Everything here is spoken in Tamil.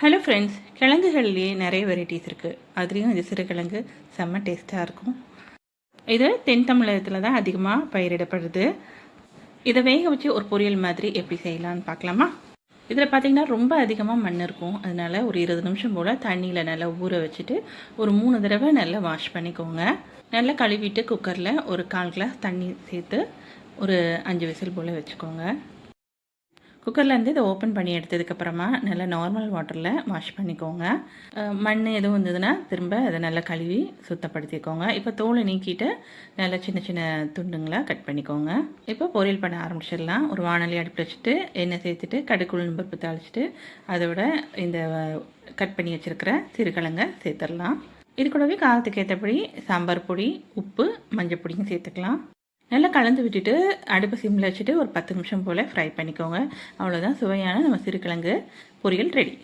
ஹலோ ஃப்ரெண்ட்ஸ் கிழங்குகள்லேயே நிறைய வெரைட்டிஸ் இருக்குது அதுலேயும் இது சிறுகிழங்கு செம்ம டேஸ்ட்டாக இருக்கும். இது தென் தமிழகத்தில் தான் அதிகமாக பயிரிடப்படுது. இதை வேக வச்சு ஒரு பொரியல் மாதிரி எப்படி செய்யலான்னு பார்க்கலாமா? இதில் பார்த்தீங்கன்னா ரொம்ப அதிகமாக மண் இருக்கும். அதனால் ஒரு இருபது நிமிஷம் போல் தண்ணியில் நல்லா ஊற வச்சுட்டு ஒரு மூணு தடவை நல்லா வாஷ் பண்ணிக்கோங்க. நல்லா கழுவிட்டு குக்கரில் ஒரு கால் கிளாஸ் தண்ணி சேர்த்து ஒரு அஞ்சு விசில் போல் வச்சுக்கோங்க. குக்கர்லேருந்து இதை ஓப்பன் பண்ணி எடுத்ததுக்கப்புறமா நல்லா நார்மல் வாட்டரில் வாஷ் பண்ணிக்கோங்க. மண் எதுவும் இருந்ததுன்னா திரும்ப அதை நல்லா கழுவி சுத்தப்படுத்திக்கோங்க. இப்போ தோலை நீக்கிட்டு நல்லா சின்ன சின்ன துண்டுங்களாக கட் பண்ணிக்கோங்க. இப்போ பொரியல் பண்ண ஆரம்பிச்சிடலாம். ஒரு வானொலி அடுப்பு வச்சுட்டு எண்ணெய் சேர்த்துட்டு கடுக்குள் பருப்பு தாளிச்சிட்டு அதோட இந்த கட் பண்ணி வச்சுருக்கிற சிறுகிழங்கை சேர்த்துடலாம். இது கூடவே காலத்துக்கு ஏற்றபடி சாம்பார் பொடி உப்பு மஞ்சள் பொடியும் சேர்த்துக்கலாம். நல்லா கலந்து விட்டுட்டு அடுப்பு சிம்மில் வச்சுட்டு ஒரு பத்து நிமிஷம் போல் ஃப்ரை பண்ணிக்கோங்க. அவ்வளோதான் சுவையான நம்ம சிறுகிழங்கு பொரியல் ரெடி